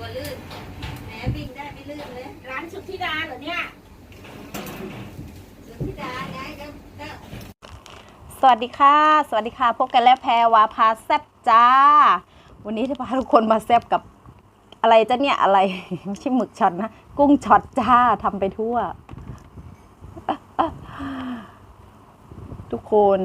ลัวลื่นแหมวิ่งได้ไม่ลื่นเลยร้านสุทธิดาเหรอเนี่ยสุที่ดาไงก็ก็สวัสดีค่ะ สวัสดีค่ะ พบกันแล้วแพรวาพาแซบจ้า วันนี้จะพาทุกคนมาแซบกับอะไรจ้ะเนี่ยอะไร ไม่ใช่หมึกช็อตนะ กุ้งช็อตจ้าทำไปทั่ว ทุกคน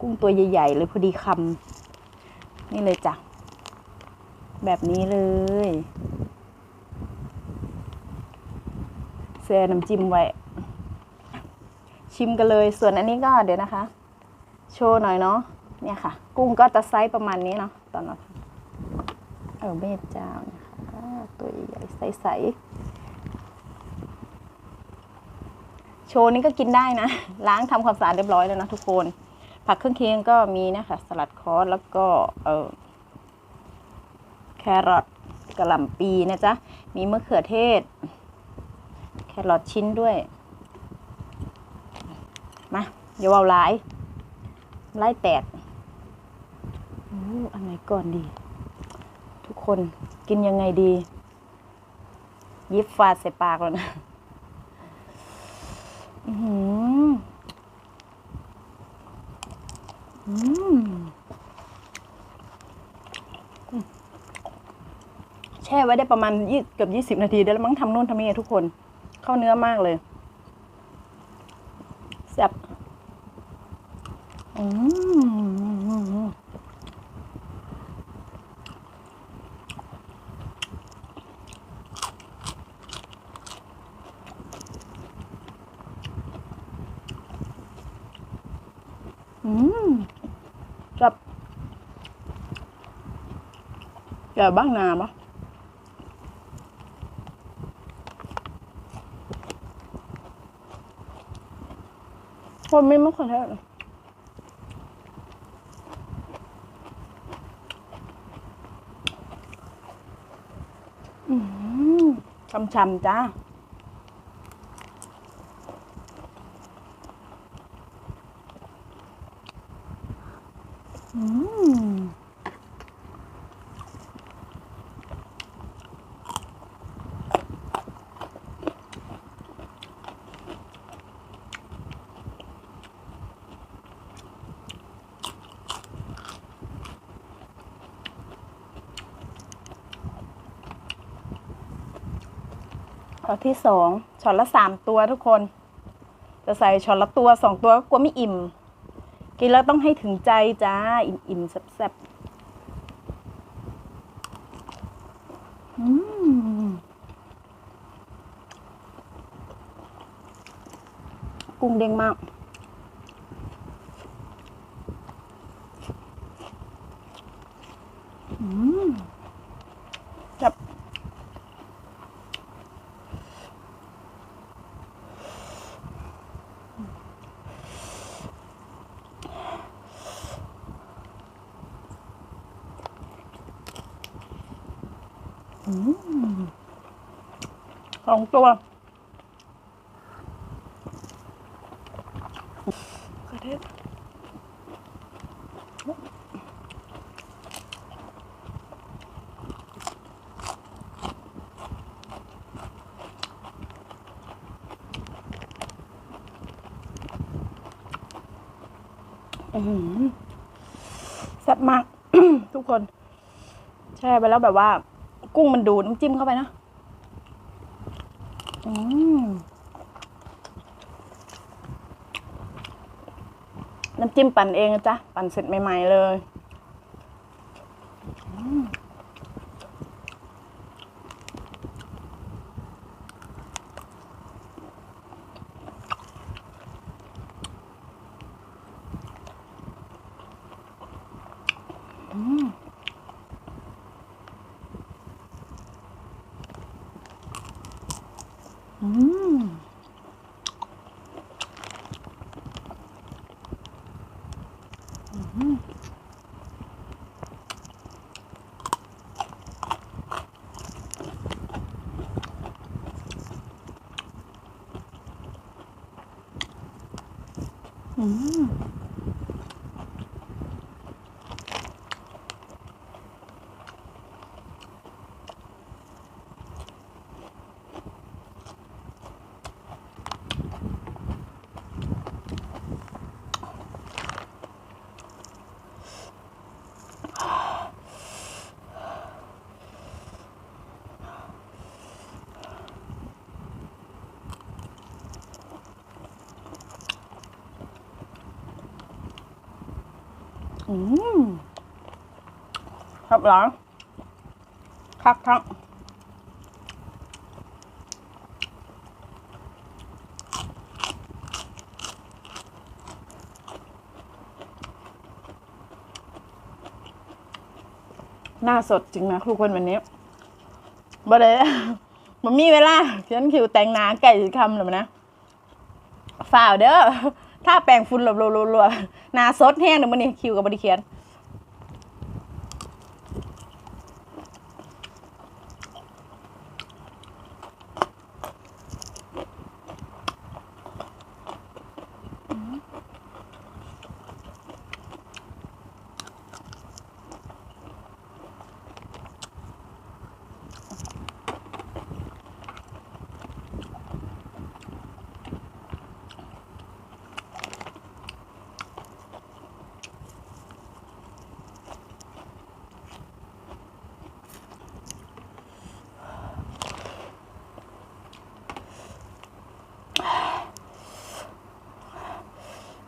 กุ้งตัวใหญ่ ๆ เลยพอดีคำนี่เลยจ้ะ แบบนี้เลย แซ่น้ำจิ้มไว้ ชิมกันเลย ส่วนอันนี้ก็เดี๋ยวนะคะ โชว์หน่อยเนาะ เนี่ยค่ะ กุ้งก็จะไซส์ประมาณนี้เนาะตอนเราเออเม็ดเจ้านะคะตัวใหญ่ใสๆ โชว์นี้ก็กินได้นะ ล้างทำความสะอาดเรียบร้อยแล้วนะทุกคน ผักเครื่องเคียงก็มีนะคะ สลัดคอสแล้วก็เออ แครอทกระหล่ำปีนะจ๊ะ มีมะเขือเทศ แครอทชิ้นด้วย มาเดี๋ยวเอาลายไล่แตกอันไหนก่อนดี ทุกคนกินยังไงดี ยิบฟาดใส่ปากแล้วนะอือหืม ช่ไว้ได้ประมาณยี่เกือบยี่สิบนาทีได้แล้วมั้งทำนู่นทำนี่ทุกคน เข้าเนื้อมากเลยแซ่บอืมอืมแซ่บแก่บ้างนาปะ คนไม่มะเขือเทศช้ำๆจ้า ช็อตที่สองช็อตละสามตัวทุกคน จะใส่ช็อตละตัวสองตัวก็กลัวไม่อิ่ม กินแล้วต้องให้ถึงใจจ้า อิ่มอิ่มๆแซ่บๆอืมกุ้งเด้งมาก อืมแซ่บ สองตัวกระเทศอื้อหือแซ่บมาก ทุกคน แช่ไปแล้วแบบว่า กุ้งมันดูดน้ำจิ้มเข้าไปนะ อืมน้ำจิ้มปั่นเองนะจ๊ะ ปั่นเสร็จใหม่ ๆ เลยอืมอืมอืม อื อืมครับหลังคักทั้งหน้าสดจริงนะทุกคนวันนี้บ่ได้มันมีเวลาฉันคิวแต่งหนาไก่สิคำหรือนะฝ่าเด้อ ถ้าแปลงฝุ่นหลบรัวๆๆหนาสดแห้งเดี๋ยวมันนี่คิวกับบริเคียน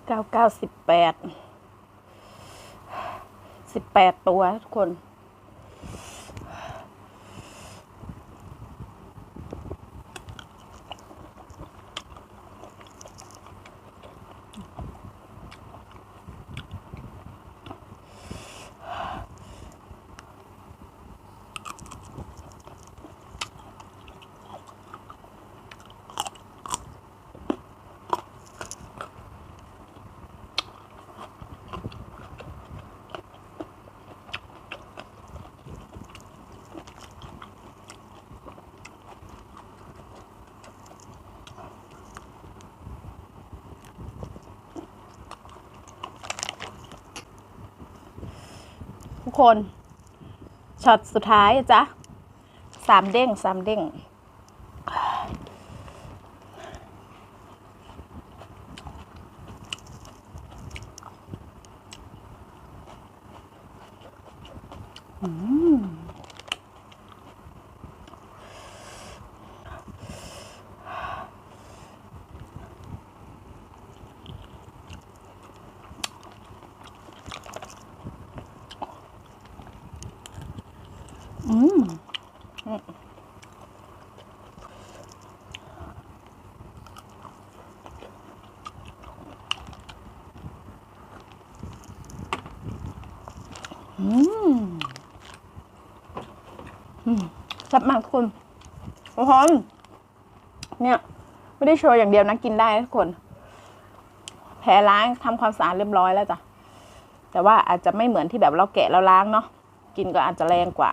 เก้าเก้าสิบแปดสิบแปดตัวทุกคน ทุกคนช็อตสุดท้ายจ้ะสามเด้งสามเด้ง อืมอืมอืมแซ่บมากทุกคนทุกคนเนี่ย ไม่ได้โชว์อย่างเดียวนะกินได้ทุกคน แผลล้างทำความสะอาดเรียบร้อยแล้วจ้ะ แต่ว่าอาจจะไม่เหมือนที่แบบเราแกะเราล้างเนาะ กินก็อาจจะแรงกว่า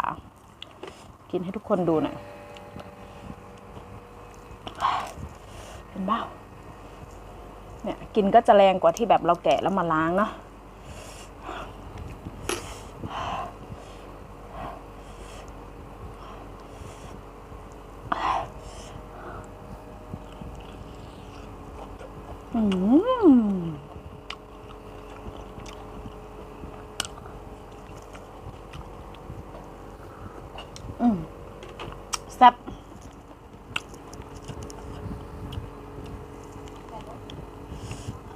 กินให้ทุกคนดูหน่อยเห็นเปล่าเนี่ยกินก็จะแรงกว่าที่แบบเราแกะแล้วมาล้างเนาะอืม อืมแซ่บ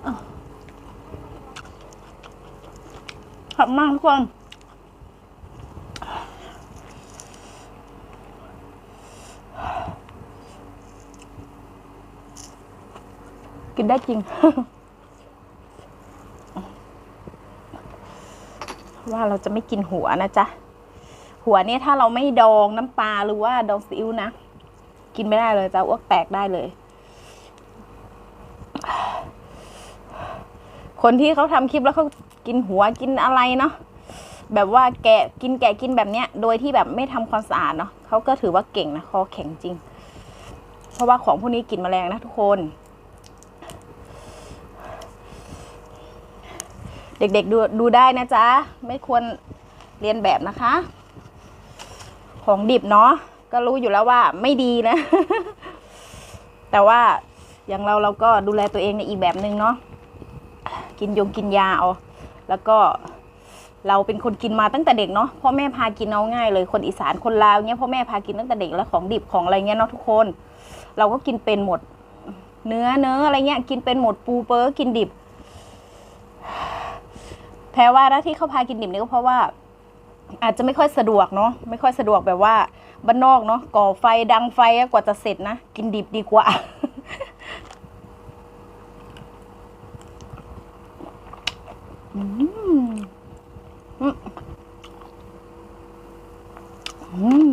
อะข อบมากทุกคนกินได้จริง ว่าเราจะไม่กินหัวนะจ๊ะ หัวเนี่ยถ้าเราไม่ดองน้ำปลาหรือว่าดองซีอิ๊วนะ กินไม่ได้เลยจ้ะอ้วกแตกได้เลย คนที่เขาทำคลิปแล้วเขา กินหัวกินอะไรเนาะแบบว่าแกะกินแกะกินแบบเนี้ย โดยที่แบบไม่ทำความสะอาดเนาะเขาก็ถือว่าเก่งนะคอแข็งจริง เพราะว่าของพวกนี้กลินแมลงนะทุกคน เด็กๆดูดูได้นะจ๊ะ ไม่ควรเรียนแบบนะคะ ของดิบเนาะก็รู้อยู่แล้วว่าไม่ดีนะ แต่ว่าอย่างเราเราก็ดูแลตัวเองในอีกแบบหนึ่งเนาะกินยงกินยาเอา แล้วก็เราเป็นคนกินมาตั้งแต่เด็กเนาะพ่อแม่พากินเอาง่ายเลยคนอีสานคนลาวเงี้ยพ่อแม่พากินตั้งแต่เด็กแล้วของดิบของอะไรเงี้ยเนาะทุกคน เราก็กินเป็นหมด เนื้อเนื้ออะไรเงี้ยกินเป็นหมดปูเปอร์กินดิบแพรว่าที่เขาพากินดิบนี่ก็เพราะว่า อาจจะไม่ค่อยสะดวกเนาะไม่ค่อยสะดวกแบบว่าบ้านนอกเนาะก่อไฟดังไฟกว่าจะเสร็จนะ กินดิบดีกว่า อืม อืมอืม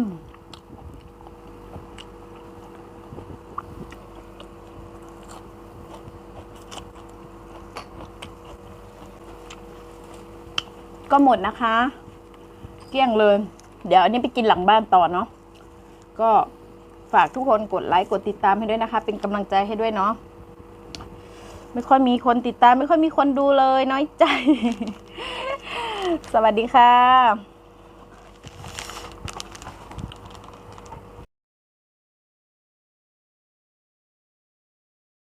ก็หมดนะคะ เกลี้ยงเลย เดี๋ยวอันนี้ไปกินหลังบ้านต่อเนาะก็ฝากทุกคนกดไลค์กดติดตามให้ด้วยนะคะ เป็นกำลังใจให้ด้วยเนาะ ไม่ค่อยมีคนติดตาม ไม่ค่อยมีคนดูเลยน้อยใจ สวัสดีค่ะ